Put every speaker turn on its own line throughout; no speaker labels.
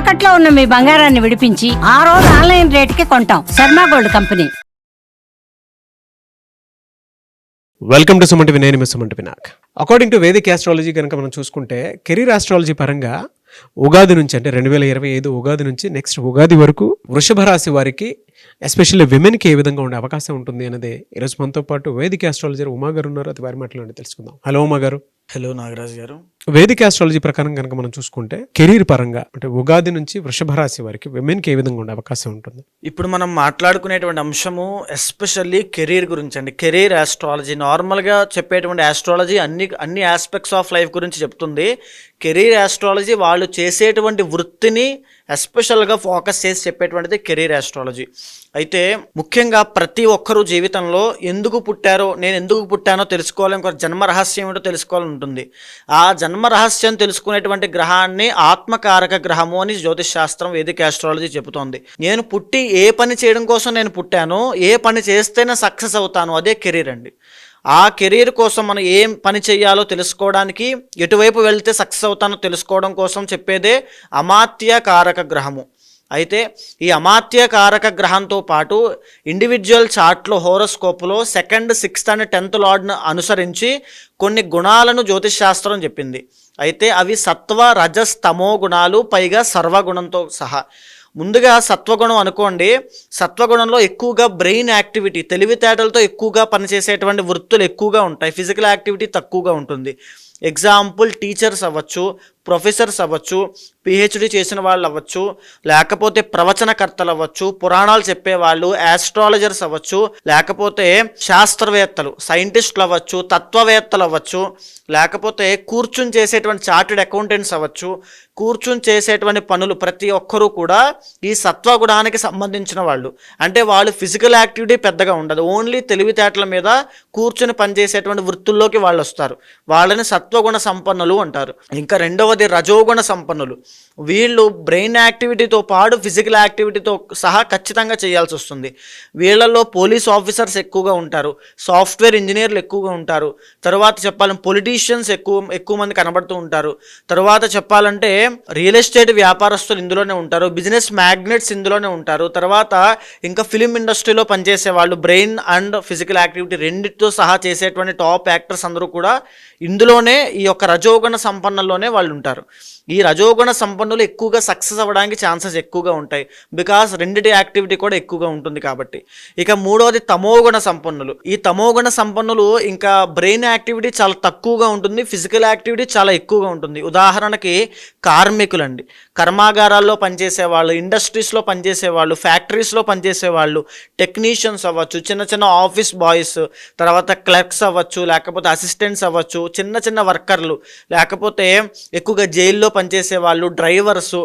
తాకట్లో ఉన్న మీ బంగారాన్ని విడిపించి ఆ రోజు ఆన్లైన్ రేటుకి కొంటాం. Sharma gold company.
Welcome to Suman TV నేను మీ సుమంటి వినాక్ అకార్డింగ్ టు వేదిక్ ఆస్ట్రాలజీ కనుక మనం చూసుకుంటే కెరీర్ ఆస్ట్రాలజీ పరంగా ఉగాది నుంచి అంటే రెండు వేల ఇరవై ఐదు ఉగాది నుంచి నెక్స్ట్ ఉగాది వరకు వృషభ రాశి వారికి ఎస్పెషల్లీ విమెన్కి ఏ విధంగా ఉండే అవకాశం ఉంటుంది అనేది ఈరోజు మనతో పాటు వేదిక ఆస్ట్రాలజర్ ఉమా గారు ఉన్నారు. అది వారి మాటలోనే తెలుసుకుందాం. హలో ఉమా గారు.
హలో నాగరాజ్ గారు.
వేదిక ఆస్ట్రాలజీ ప్రకారం కనుక మనం చూసుకుంటే కెరీర్ పరంగా అంటే ఉగాది నుంచి వృషభ రాశి వారికి విమెన్కి ఏ విధంగా ఉండే అవకాశం ఉంటుంది?
ఇప్పుడు మనం మాట్లాడుకునేటువంటి అంశము ఎస్పెషల్లీ కెరీర్ గురించి అండి. కెరీర్ ఆస్ట్రాలజీ నార్మల్గా చెప్పేటువంటి ఆస్ట్రాలజీ అన్ని అన్ని ఆస్పెక్ట్స్ ఆఫ్ లైఫ్ గురించి చెప్తుంది. కెరీర్ ఆస్ట్రాలజీ వాళ్ళు చేసేటువంటి వృత్తిని ఎస్పెషల్గా ఫోకస్ చేసి చెప్పేటువంటిది కెరీర్ ఆస్ట్రాలజీ అయితే ముఖ్యంగా ప్రతి ఒక్కరూ జీవితంలో ఎందుకు పుట్టారో నేను ఎందుకు పుట్టానో తెలుసుకోవాలని ఒక జన్మ రహస్యం ఏంటో తెలుసుకోవాలని ఉంటుంది. ఆ జన్మ జన్మరహస్యం తెలుసుకునేటువంటి గ్రహాన్ని ఆత్మకారక గ్రహము అని జ్యోతిష్ శాస్త్రం వేదిక ఆస్ట్రాలజీ చెబుతోంది. నేను పుట్టి ఏ పని చేయడం కోసం నేను పుట్టాను ఏ పని చేస్తేనే సక్సెస్ అవుతాను అదే కెరీర్ అండి. ఆ కెరీర్ కోసం మనం ఏం పని చేయాలో తెలుసుకోవడానికి ఎటువైపు వెళ్తే సక్సెస్ అవుతానో తెలుసుకోవడం కోసం చెప్పేదే అమాత్య కారక గ్రహము. అయితే ఈ అమాత్య కారక గ్రహంతో పాటు ఇండివిజువల్ చార్ట్లో హోరోస్కోప్లో సెకండ్ సిక్స్త్ అండ్ టెన్త్ లార్డ్ను అనుసరించి కొన్ని గుణాలను జ్యోతిష్ శాస్త్రం చెప్పింది. అయితే అవి సత్వ రజస్ తమో గుణాలు పైగా సర్వగుణంతో సహా. ముందుగా సత్వగుణం అనుకోండి. సత్వగుణంలో ఎక్కువగా బ్రెయిన్ యాక్టివిటీ తెలివితేటలతో ఎక్కువగా పనిచేసేటువంటి వృత్తులు ఎక్కువగా ఉంటాయి. ఫిజికల్ యాక్టివిటీ తక్కువగా ఉంటుంది. ఎగ్జాంపుల్ టీచర్స్ అవ్వచ్చు ప్రొఫెసర్స్ అవ్వచ్చు పిహెచ్డి చేసిన వాళ్ళు అవ్వచ్చు లేకపోతే ప్రవచనకర్తలు అవ్వచ్చు పురాణాలు చెప్పేవాళ్ళు యాస్ట్రాలజర్స్ అవ్వచ్చు లేకపోతే శాస్త్రవేత్తలు సైంటిస్టులు అవ్వచ్చు తత్వవేత్తలు అవ్వచ్చు లేకపోతే కూర్చుని చేసేటువంటి చార్టెడ్ అకౌంటెంట్స్ అవ్వచ్చు కూర్చుని చేసేటువంటి పనులు ప్రతి ఒక్కరూ కూడా ఈ సత్వగుణానికి సంబంధించిన వాళ్ళు. అంటే వాళ్ళు ఫిజికల్ యాక్టివిటీ పెద్దగా ఉండదు. ఓన్లీ తెలివితేటల మీద కూర్చుని పనిచేసేటువంటి వృత్తుల్లోకి వాళ్ళు వస్తారు. వాళ్ళని సత్వగుణ సంపన్నులు అంటారు. ఇంకా రెండవది రజోగుణ సంపన్నులు. వీళ్ళు బ్రెయిన్ యాక్టివిటీతో పాటు ఫిజికల్ యాక్టివిటీతో సహా ఖచ్చితంగా చేయాల్సి వస్తుంది. వీళ్ళల్లో పోలీస్ ఆఫీసర్స్ ఎక్కువగా ఉంటారు. సాఫ్ట్వేర్ ఇంజనీర్లు ఎక్కువగా ఉంటారు. తర్వాత చెప్పాలంటే పొలిటీషియన్స్ ఎక్కువ ఎక్కువ మంది కనబడుతూ ఉంటారు. తర్వాత చెప్పాలంటే రియల్ ఎస్టేట్ వ్యాపారస్తులు ఇందులోనే ఉంటారు. బిజినెస్ మ్యాగ్నెట్స్ ఇందులోనే ఉంటారు. తర్వాత ఇంకా ఫిలిం ఇండస్ట్రీలో పనిచేసే వాళ్ళు బ్రెయిన్ అండ్ ఫిజికల్ యాక్టివిటీ రెండింటితో సహా చేసేటువంటి టాప్ యాక్టర్స్ అందరూ కూడా ఇందులోనే ఈ యొక్క రజోగుణ సంపన్నంలోనే వాళ్ళు ఉంటారు. ఈ రజోగుణ సంపన్నులు ఎక్కువగా సక్సెస్ అవ్వడానికి ఛాన్సెస్ ఎక్కువగా ఉంటాయి. బికాస్ రెండిటి యాక్టివిటీ కూడా ఎక్కువగా ఉంటుంది కాబట్టి. ఇక మూడవది తమోగుణ సంపన్నులు. ఈ తమోగుణ సంపన్నులు ఇంకా బ్రెయిన్ యాక్టివిటీ చాలా తక్కువగా ఉంటుంది. ఫిజికల్ యాక్టివిటీ చాలా ఎక్కువగా ఉంటుంది. ఉదాహరణకి కార్మికులండి. కర్మాగారాల్లో పనిచేసే వాళ్ళు ఇండస్ట్రీస్లో పనిచేసే వాళ్ళు ఫ్యాక్టరీస్లో పనిచేసే వాళ్ళు టెక్నీషియన్స్ అవ్వచ్చు చిన్న చిన్న ఆఫీస్ బాయ్స్ తర్వాత క్లర్క్స్ అవ్వచ్చు లేకపోతే అసిస్టెంట్స్ అవ్వచ్చు చిన్న చిన్న వర్కర్లు లేకపోతే ఎక్కువగా జైల్లో పనిచేసే వాళ్ళు డ్రైవర్సు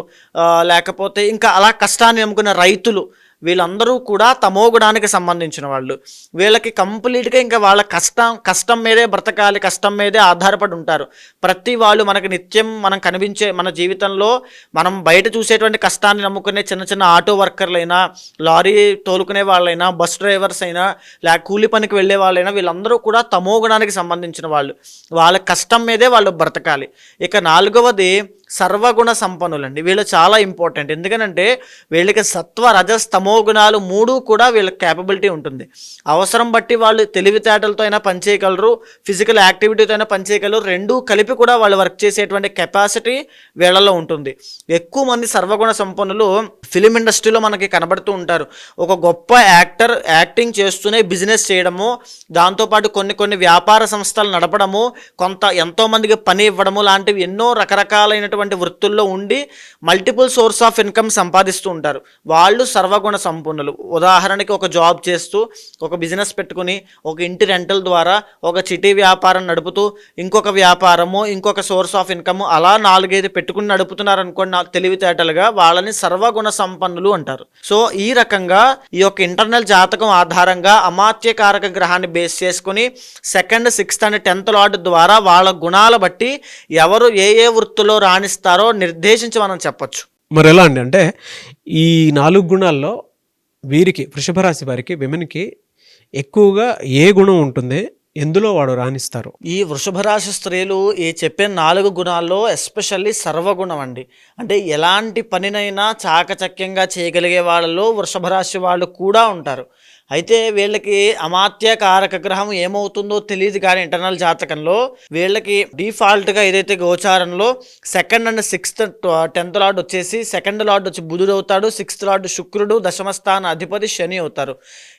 లేకపోతే ఇంకా అలా కష్టాన్ని నమ్ముకున్న రైతులు వీళ్ళందరూ కూడా తమోగుణానికి సంబంధించిన వాళ్ళు. వీళ్ళకి కంప్లీట్గా ఇంకా వాళ్ళ కష్టం కష్టం మీదే బ్రతకాలి కష్టం మీదే ఆధారపడి ఉంటారు. ప్రతి వాళ్ళు మనకి నిత్యం మనం కనిపించే మన జీవితంలో మనం బయట చూసేటువంటి కష్టాన్ని నమ్ముకునే చిన్న చిన్న ఆటో వర్కర్లైనా లారీ తోలుకునే వాళ్ళైనా బస్ డ్రైవర్స్ అయినా లేక కూలి పనికి వెళ్ళే వాళ్ళైనా వీళ్ళందరూ కూడా తమోగుణానికి సంబంధించిన వాళ్ళు. వాళ్ళ కష్టం మీదే వాళ్ళు బ్రతకాలి. ఇక నాలుగవది సర్వగుణ సంపన్నులండి. వీళ్ళు చాలా ఇంపార్టెంట్. ఎందుకనంటే వీళ్ళకి సత్వ రజస్ తమో గుణాలు మూడు కూడా వీళ్ళకి క్యాపబిలిటీ ఉంటుంది. అవసరం బట్టి వాళ్ళు తెలివితేటలతో అయినా పనిచేయగలరు ఫిజికల్ యాక్టివిటీతో అయినా పనిచేయగలరు రెండూ కలిపి కూడా వాళ్ళు వర్క్ చేసేటువంటి కెపాసిటీ వీళ్ళలో ఉంటుంది. ఎక్కువ మంది సర్వగుణ సంపన్నులు ఫిలిం ఇండస్ట్రీలో మనకి కనబడుతూ ఉంటారు. ఒక గొప్ప యాక్టర్ యాక్టింగ్ చేస్తూనే బిజినెస్ చేయడము దాంతోపాటు కొన్ని కొన్ని వ్యాపార సంస్థలు నడపడము కొంత ఎంతోమందికి పని ఇవ్వడము లాంటివి ఎన్నో రకరకాలైనటువంటి వృత్తుల్లో ఉండి మల్టిపుల్ సోర్స్ ఆఫ్ ఇన్కమ్ సంపాదిస్తూ ఉంటారు. వాళ్ళు సర్వగుణ సంపన్నులు. ఉదాహరణకి ఒక జాబ్ చేస్తూ ఒక బిజినెస్ పెట్టుకుని ఒక ఇంటి రెంటల్ ద్వారా ఒక చిటీ వ్యాపారం నడుపుతూ ఇంకొక వ్యాపారము ఇంకొక సోర్స్ ఆఫ్ ఇన్కమ్ అలా నాలుగైదు పెట్టుకుని నడుపుతున్నారు అనుకోండి నాకు తెలివితేటలుగా వాళ్ళని సర్వగుణ సంపన్నులు అంటారు. సో ఈ రకంగా ఈ యొక్క ఇంటర్నల్ జాతకం ఆధారంగా అమాత్యకారక గ్రహాన్ని బేస్ చేసుకుని second sixth and tenth lord ద్వారా వాళ్ళ గుణాల బట్టి ఎవరు ఏ ఏ వృత్తిలో రాణిస్తారో నిర్దేశించి మనం చెప్పొచ్చు.
మరి ఎలా అండి? అంటే ఈ నాలుగు గుణాల్లో వీరికి వృషభ రాశి వారికి విమెన్కి ఎక్కువగా ఏ గుణం ఉంటుంది? ఎందులో వాడు రాణిస్తారు?
ఈ వృషభ రాశి స్త్రీలు ఈ చెప్పిన నాలుగు గుణాల్లో ఎస్పెషల్లీ సర్వగుణం అండి. అంటే ఎలాంటి పనినైనా చాకచక్యంగా చేయగలిగే వాళ్ళలో వృషభ రాశి వాళ్ళు కూడా ఉంటారు. అయితే వీళ్ళకి అమాత్య కారక గ్రహం ఏమవుతుందో తెలియదు కానీ ఇంటర్నల్ జాతకంలో వీళ్ళకి డిఫాల్ట్గా ఏదైతే గోచారంలో second and sixth tenth lord వచ్చేసి సెకండ్ లార్డ్ వచ్చి బుధుడు అవుతాడు సిక్స్త్ లార్డ్ శుక్రుడు దశమస్థాన అధిపతి శని అవుతారు.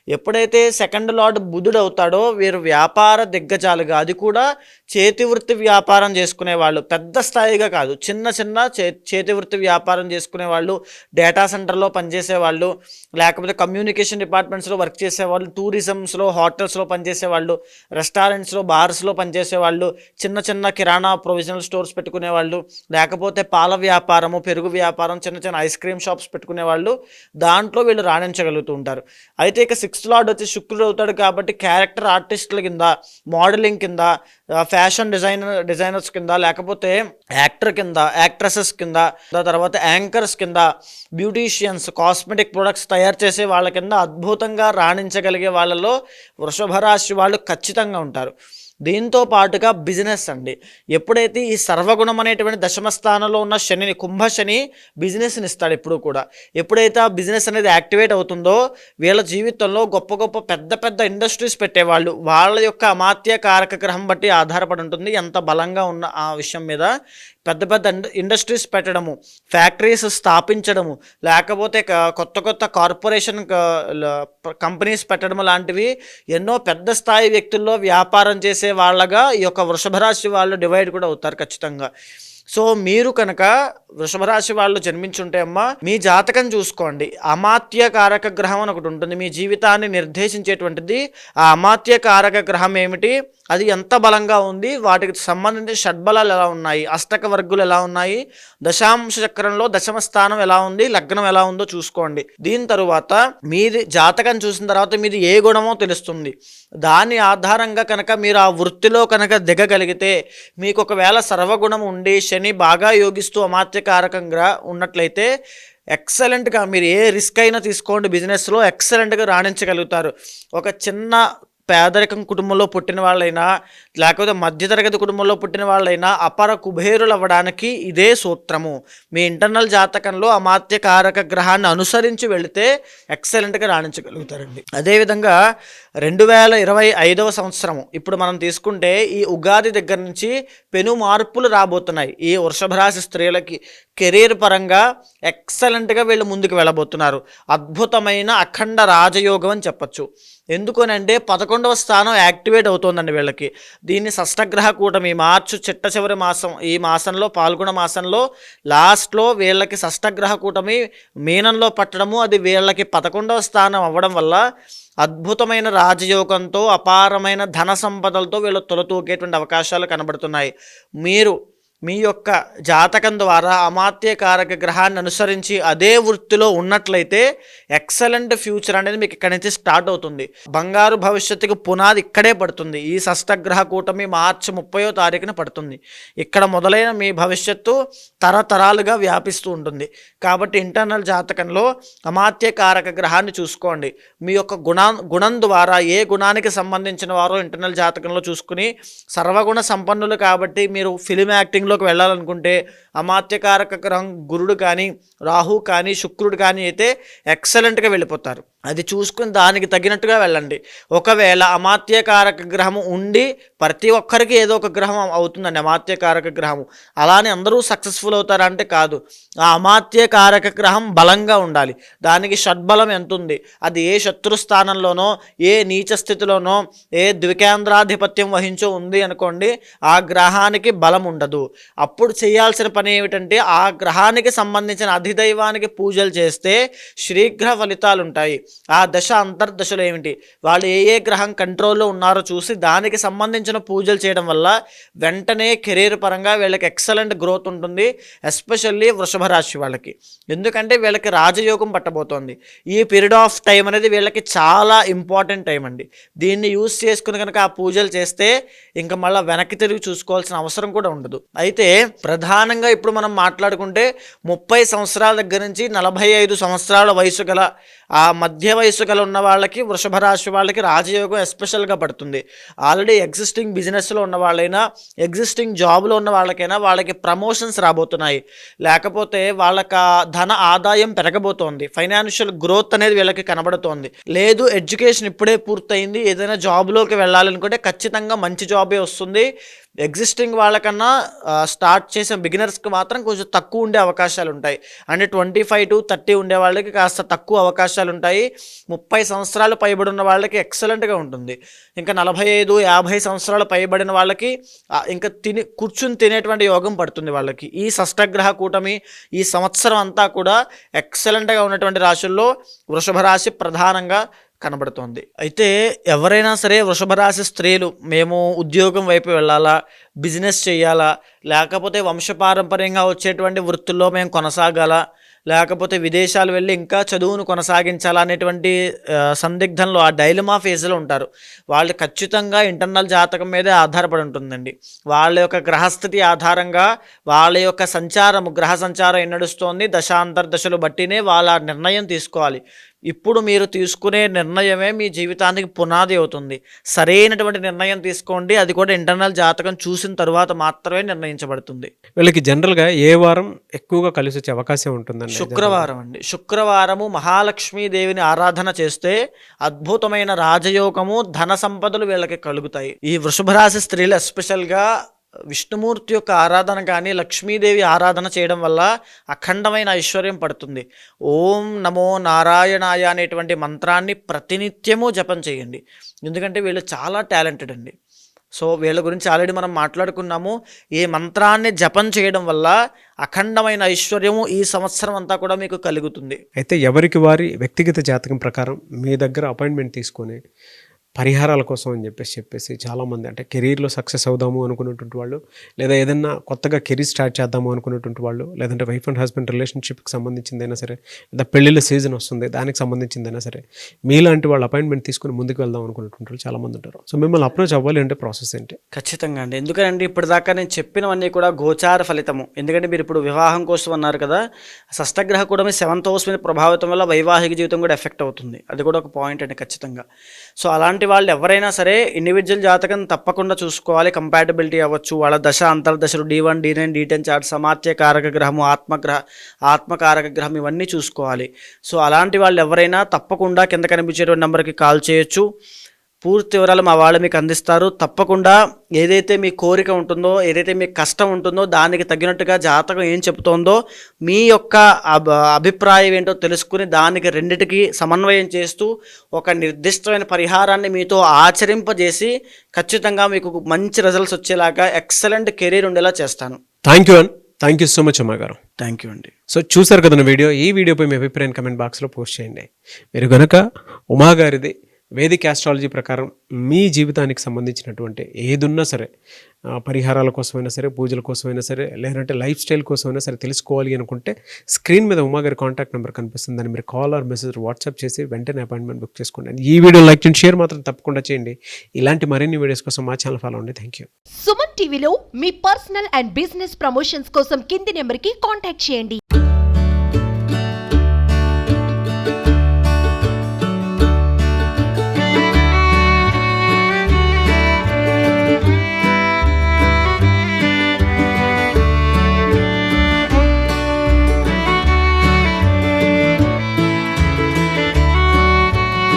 ఎప్పుడైతే సెకండ్ లార్డ్ బుధుడు అవుతాడో వీరు వ్యాపార దిగ్గజాలుగా అది కూడా చేతివృత్తి వ్యాపారం చేసుకునే వాళ్ళు పెద్ద స్థాయిగా కాదు చిన్న చిన్న చే చేతివృత్తి వ్యాపారం చేసుకునే వాళ్ళు డేటా సెంటర్లో పనిచేసే వాళ్ళు లేకపోతే కమ్యూనికేషన్ డిపార్ట్మెంట్స్లో వర్క్ చేసేవాళ్ళు టూరిజమ్స్లో హోటల్స్లో పనిచేసే వాళ్ళు రెస్టారెంట్స్లో బార్స్లో పనిచేసే వాళ్ళు చిన్న చిన్న కిరాణా ప్రొవిజనల్ స్టోర్స్ పెట్టుకునే వాళ్ళు లేకపోతే పాల వ్యాపారము పెరుగు వ్యాపారం చిన్న చిన్న ఐస్ క్రీమ్ షాప్స్ పెట్టుకునే వాళ్ళు దాంట్లో వీళ్ళు రాణించగలుగుతూ ఉంటారు. అయితే ఇక సిక్స్త్ లార్డ్ వచ్చి శుక్రుడు అవుతాడు కాబట్టి క్యారెక్టర్ ఆర్టిస్టుల కింద మోడలింగ్ కింద ఫ్యాషన్ డిజైనర్ డిజైనర్స్ కింద లేకపోతే యాక్టర్ కింద యాక్ట్రెసెస్ కింద తర్వాత యాంకర్స్ కింద బ్యూటీషియన్స్ కాస్మెటిక్ ప్రొడక్ట్స్ తయారు చేసే వాళ్ళ కింద అద్భుతంగా రాణించగలిగే వాళ్ళలో వృషభ రాశి వాళ్ళు ఖచ్చితంగా ఉంటారు. దీంతో పాటుగా బిజినెస్ అండి. ఎప్పుడైతే ఈ సర్వగుణం అనేటువంటి దశమ స్థానంలో ఉన్న శనిని కుంభ శని బిజినెస్ని ఇస్తాడు ఎప్పుడు కూడా. ఎప్పుడైతే ఆ బిజినెస్ అనేది యాక్టివేట్ అవుతుందో వీళ్ళ జీవితంలో గొప్ప గొప్ప పెద్ద పెద్ద ఇండస్ట్రీస్ పెట్టేవాళ్ళు వాళ్ళ యొక్క అమాత్య కారక గ్రహం బట్టి ఆధారపడి ఉంటుంది. ఎంత బలంగా ఉన్న ఆ విషయం మీద పెద్ద పెద్ద ఇండస్ట్రీస్ పెట్టడము ఫ్యాక్టరీస్ స్థాపించడము లేకపోతే క- కొత్త కొత్త కార్పొరేషన్ కంపెనీస్ పెట్టడం లాంటివి ఎన్నో పెద్ద స్థాయి వ్యక్తుల్లో వ్యాపారం చేసే వాళ్ళగా ఈ యొక్క వృషభరాశి వాళ్ళు డివైడ్ కూడా అవుతారు ఖచ్చితంగా. సో మీరు కనుక వృషభ రాశి వాళ్ళు జన్మించుంటే అమ్మా మీ జాతకం చూసుకోండి. అమాత్య కారక గ్రహం అని ఒకటి ఉంటుంది. మీ జీవితాన్ని నిర్దేశించేటువంటిది ఆ అమాత్య కారక గ్రహం ఏమిటి? అది ఎంత బలంగా ఉంది? వాటికి సంబంధించిన షడ్బలాలు ఎలా ఉన్నాయి? అష్టక వర్గులు ఎలా ఉన్నాయి? దశాంశ చక్రంలో దశమ స్థానం ఎలా ఉంది? లగ్నం ఎలా ఉందో చూసుకోండి. దీని తరువాత మీది జాతకం చూసిన తర్వాత మీది ఏ గుణమో తెలుస్తుంది. దాని ఆధారంగా కనుక మీరు ఆ వృత్తిలో కనుక దిగగలిగితే మీకు ఒకవేళ సర్వగుణం ఉండి శని బాగా యోగిస్తూ అమాత్యకారకంగా ఉన్నట్లయితే ఎక్సలెంట్గా మీరు ఏ రిస్క్ అయినా తీసుకోండి. బిజినెస్లో ఎక్సలెంట్గా రాణించగలుగుతారు. ఒక చిన్న పేదరికం కుటుంబంలో పుట్టిన వాళ్ళైనా లేకపోతే మధ్యతరగతి కుటుంబంలో పుట్టిన వాళ్ళైనా అపర కుబేరులు అవ్వడానికి ఇదే సూత్రము. మీ ఇంటర్నల్ జాతకంలో అమాత్య కారక గ్రహాన్ని అనుసరించి వెళితే ఎక్సలెంట్గా రాణించగలుగుతారండి. అదేవిధంగా రెండు వేల ఇరవై ఐదవ సంవత్సరము ఇప్పుడు మనం తీసుకుంటే ఈ ఉగాది దగ్గర నుంచి పెను మార్పులు రాబోతున్నాయి. ఈ వృషభ రాశి స్త్రీలకి కెరీర్ పరంగా ఎక్సలెంట్గా వీళ్ళు ముందుకు వెళ్ళబోతున్నారు. అద్భుతమైన అఖండ రాజయోగం అని చెప్పచ్చు. ఎందుకనంటే పదకొండవ స్థానం యాక్టివేట్ అవుతోందండి వీళ్ళకి. దీన్ని షష్టగ్రహ కూటమి మార్చు చిట్ట చివరి మాసం ఈ మాసంలో పాల్గొన మాసంలో లాస్ట్లో వీళ్ళకి షష్టగ్రహ కూటమి మీనంలో పట్టడము అది వీళ్ళకి పదకొండవ స్థానం అవ్వడం వల్ల అద్భుతమైన రాజయోగంతో అపారమైన ధన సంపదలతో వీళ్ళు తొలతూకేటువంటి అవకాశాలు కనబడుతున్నాయి. మీరు మీ యొక్క జాతకం ద్వారా అమాత్యకారక గ్రహాన్ని అనుసరించి అదే వృత్తిలో ఉన్నట్లయితే ఎక్సలెంట్ ఫ్యూచర్ అనేది మీకు ఇక్కడి నుంచి స్టార్ట్ అవుతుంది. బంగారు భవిష్యత్తుకి పునాది ఇక్కడే పడుతుంది. ఈ షష్టగ్రహ కూటమి మార్చి ముప్పయో తారీఖున పడుతుంది. ఇక్కడ మొదలైన మీ భవిష్యత్తు తరతరాలుగా వ్యాపిస్తూ ఉంటుంది. కాబట్టి ఇంటర్నల్ జాతకంలో అమాత్యకారక గ్రహాన్ని చూసుకోండి. మీ యొక్క గుణా గుణం ద్వారా ఏ గుణానికి సంబంధించిన వారో ఇంటర్నల్ జాతకంలో చూసుకుని సర్వగుణ సంపన్నులు కాబట్టి మీరు ఫిలిం యాక్టింగ్లోకి వెళ్ళాలనుకుంటే అమాత్యకారక గ్రహం గురుడు కానీ రాహు కానీ శుక్రుడు కానీ అయితే ఎక్సలెంట్గా వెళ్ళిపోతారు. అది చూసుకుని దానికి తగినట్టుగా వెళ్ళండి. ఒకవేళ అమాత్యకారక గ్రహం ఉండి ప్రతి ఒక్కరికి ఏదో ఒక గ్రహం అవుతుందండి అమాత్యకారక గ్రహం అలానే అందరూ సక్సెస్ఫుల్ అవుతారంటే కాదు. ఆ అమాత్యకారక గ్రహం బలంగా ఉండాలి. దానికి షడ్బలం ఎంత ఉంది అది ఏ శత్రు స్థానంలోనో ఏ నీచ స్థితిలోనో ఏ ద్వికేంద్రాధిపత్యం వహించో ఉంది అనుకోండి ఆ గ్రహానికి బలం ఉండదు. అప్పుడు చేయాల్సిన పని ఏమిటంటే ఆ గ్రహానికి సంబంధించిన అధిదైవానికి పూజలు చేస్తే శీఘ్ర ఫలితాలు ఉంటాయి ఆ దశ అంతర్దశలు ఏమిటి? వాళ్ళు ఏ ఏ గ్రహం కంట్రోల్లో ఉన్నారో చూసి దానికి సంబంధించిన పూజలు చేయడం వల్ల వెంటనే కెరీర్ పరంగా వీళ్ళకి ఎక్సలెంట్ గ్రోత్ ఉంటుంది ఎస్పెషల్లీ వృషభ రాశి వాళ్ళకి. ఎందుకంటే వీళ్ళకి రాజయోగం పట్టబోతోంది. ఈ పీరియడ్ ఆఫ్ టైం అనేది వీళ్ళకి చాలా ఇంపార్టెంట్ టైం అండి. దీన్ని యూస్ చేసుకుని కనుక ఆ పూజలు చేస్తే ఇంకా మళ్ళీ వెనక్కి తిరిగి చూసుకోవాల్సిన అవసరం కూడా ఉండదు. అయితే ప్రధానంగా ఇప్పుడు మనం మాట్లాడుకుంటే ముప్పై సంవత్సరాల దగ్గర నుంచి నలభై ఐదు సంవత్సరాల వయసు గల ఆ మధ్య వయసు గల ఉన్న వాళ్ళకి వృషభ రాశి వాళ్ళకి రాజయోగం ఎస్పెషల్గా పడుతుంది. ఆల్రెడీ ఎగ్జిస్టింగ్ బిజినెస్లో ఉన్న వాళ్ళైనా ఎగ్జిస్టింగ్ జాబ్లో ఉన్న వాళ్ళకైనా వాళ్ళకి ప్రమోషన్స్ రాబోతున్నాయి. లేకపోతే వాళ్ళకి ధన ఆదాయం పెరగబోతోంది. ఫైనాన్షియల్ గ్రోత్ అనేది వీళ్ళకి కనబడుతోంది. లేదు ఎడ్యుకేషన్ ఇప్పుడే పూర్తయింది. ఏదైనా జాబ్లోకి వెళ్ళాలనుకుంటే ఖచ్చితంగా మంచి జాబే వస్తుంది. ఎగ్జిస్టింగ్ వాళ్ళకన్నా స్టార్ట్ చేసే బిగినర్స్కి మాత్రం కొంచెం తక్కువ ఉండే అవకాశాలు ఉంటాయి. అంటే ట్వంటీ ఫైవ్ టు థర్టీ ఉండే వాళ్ళకి కాస్త తక్కువ అవకాశాలు ఉంటాయి. ముప్పై సంవత్సరాలు పైబడి ఉన్న వాళ్ళకి ఎక్సలెంట్గా ఉంటుంది. ఇంకా నలభై ఐదు యాభై సంవత్సరాలు పైబడిన వాళ్ళకి ఇంకా తిని కూర్చుని తినేటువంటి యోగం పడుతుంది వాళ్ళకి. ఈ షష్టగ్రహ కూటమి ఈ సంవత్సరం అంతా కూడా ఎక్సలెంట్గా ఉన్నటువంటి రాశుల్లో వృషభ రాశి ప్రధానంగా కనబడుతోంది. అయితే ఎవరైనా సరే వృషభరాశి స్త్రీలు మేము ఉద్యోగం వైపు వెళ్ళాలా? బిజినెస్ చేయాలా? లేకపోతే వంశపారంపర్యంగా వచ్చేటువంటి వృత్తుల్లో మేము కొనసాగాలా? లేకపోతే విదేశాలు వెళ్ళి ఇంకా చదువును కొనసాగించాలా అనేటువంటి సందిగ్ధంలో ఆ డైలమా ఫేజ్లో ఉంటారు. వాళ్ళు ఖచ్చితంగా ఇంటర్నల్ జాతకం మీదే ఆధారపడి ఉంటుందండి. వాళ్ళ యొక్క గ్రహస్థితి ఆధారంగా వాళ్ళ యొక్క సంచారం గ్రహ సంచారం నడుస్తోంది దశాంతర్ దశలు బట్టినే వాళ్ళ నిర్ణయం తీసుకోవాలి. ఇప్పుడు మీరు తీసుకునే నిర్ణయమే మీ జీవితానికి పునాది అవుతుంది. సరైనటువంటి నిర్ణయం తీసుకోండి. అది కూడా ఇంటర్నల్ జాతకం చూసిన తరువాత మాత్రమే నిర్ణయించబడుతుంది.
వీళ్ళకి జనరల్గా ఏ వారం ఎక్కువగా కలిసి వచ్చే అవకాశం ఉంటుందండి
శుక్రవారం అండి. శుక్రవారము మహాలక్ష్మీదేవిని ఆరాధన చేస్తే అద్భుతమైన రాజయోగము ధన సంపదలు వీళ్ళకి కలుగుతాయి. ఈ వృషభ రాశి స్త్రీలు ఎస్పెషల్గా విష్ణుమూర్తి యొక్క ఆరాధన కానీ లక్ష్మీదేవి ఆరాధన చేయడం వల్ల అఖండమైన ఐశ్వర్యం పడుతుంది. ఓం నమో నారాయణాయ అనేటువంటి మంత్రాన్ని ప్రతినిత్యము జపం చేయండి. ఎందుకంటే వీళ్ళు చాలా టాలెంటెడ్ అండి. సో వీళ్ళ గురించి ఆల్రెడీ మనం మాట్లాడుకున్నాము. ఈ మంత్రాన్ని జపం చేయడం వల్ల అఖండమైన ఐశ్వర్యము ఈ సంవత్సరం అంతా కూడా మీకు కలుగుతుంది.
అయితే ఎవరికి వారి వ్యక్తిగత జాతకం ప్రకారం మీ దగ్గర అపాయింట్మెంట్ తీసుకొని పరిహారాల కోసం అని చెప్పేసి చెప్పేసి చాలామంది అంటే కెరీర్లో సక్సెస్ అవుదాము అనుకున్నటువంటి వాళ్ళు లేదా ఏదైనా కొత్తగా కెరీర్ స్టార్ట్ చేద్దాము అనుకున్నటువంటి వాళ్ళు లేదంటే వైఫ్ అండ్ హస్బెండ్ రిలేషన్షిప్కి సంబంధించిందైనా సరే లేదా పెళ్ళిళ్ళ సీజన్ వస్తుంది దానికి సంబంధించిందైనా సరే మీలాంటి వాళ్ళు అపాయింట్మెంట్ తీసుకుని ముందుకు వెళ్దాం అనుకున్నటువంటి వాళ్ళు చాలామంది ఉంటారు. సో మిమ్మల్ని అప్రోచ్ అవ్వాలి అంటే ప్రాసెస్ ఏంటి?
ఖచ్చితంగా అండి. ఎందుకంటే ఇప్పటిదాకా నేను చెప్పినవన్నీ కూడా గోచార ఫలితము. ఎందుకంటే మీరు ఇప్పుడు వివాహం కోసం అన్నారు కదా షష్టగ్రహ కూడా మీ సెవెంత్ హౌస్ మీద ప్రభావితం వల్ల వైవాహిక జీవితం కూడా ఎఫెక్ట్ అవుతుంది. అది కూడా ఒక పాయింట్ అండి ఖచ్చితంగా. సో అలాంటి వాళ్ళు ఎవరైనా సరే ఇండివిజువల్ జాతకం తప్పకుండా చూసుకోవాలి. కంపాటబిలిటీ అవ్వచ్చు. వాళ్ళ దశ అంతర్దశలు D one D nine D ten chart సమాత్య కారక గ్రహము ఆత్మగ్రహ ఆత్మకారక గ్రహం ఇవన్నీ చూసుకోవాలి. సో అలాంటి వాళ్ళు ఎవరైనా తప్పకుండా కింద కనిపించేటువంటి నెంబర్కి కాల్ చేయొచ్చు. పూర్తి వివరాలు మా వాళ్ళు మీకు అందిస్తారు. తప్పకుండా ఏదైతే మీ కోరిక ఉంటుందో ఏదైతే మీ కష్టం ఉంటుందో దానికి తగినట్టుగా జాతకం ఏం చెబుతోందో మీ యొక్క అభ అభిప్రాయం ఏంటో తెలుసుకుని దానికి రెండిటికి సమన్వయం చేస్తూ ఒక నిర్దిష్టమైన పరిహారాన్ని మీతో ఆచరింపజేసి ఖచ్చితంగా మీకు మంచి రిజల్ట్స్ వచ్చేలాగా ఎక్సలెంట్ కెరీర్ ఉండేలా చేస్తాను.
Thank you and thank you so much అమ్మ గారు.
థ్యాంక్ యూ అండి.
సో చూసారు కదా వీడియో? ఈ వీడియోపై మీ అభిప్రాయం కమెంట్ బాక్స్లో పోస్ట్ చేయండి. మీరు గనక ఉమా గారిది వేదిక్ ఆస్ట్రాలజీ ప్రకారం మీ జీవితానికి సంబంధించినటువంటి ఏదున్నా సరే పరిహారాల కోసమైనా సరే పూజల కోసమైనా సరే లేదంటే లైఫ్ స్టైల్ కోసమైనా సరే తెలుసుకోవాలి అనుకుంటే స్క్రీన్ మీద ఉమా గారి కాంటాక్ట్ నెంబర్ కనిపిస్తుంది. దాన్ని మీరు కాల్ ఆర్ మెసేజ్ వాట్సాప్ చేసి వెంటనే అపాయింట్మెంట్ బుక్ చేసుకోండి. ఈ వీడియో లైక్ చేయండి షేర్ మాత్రం తప్పకుండా చేయండి. ఇలాంటి మరిన్ని వీడియోస్ కోసం మా ఛానల్ ఫాలో అండి థ్యాంక్ యూ
సుమన్ టీవీలో మీ పర్సనల్ అండ్ బిజినెస్ ప్రమోషన్స్ కోసం కింది నెంబర్కి కాంటాక్ట్ చేయండి.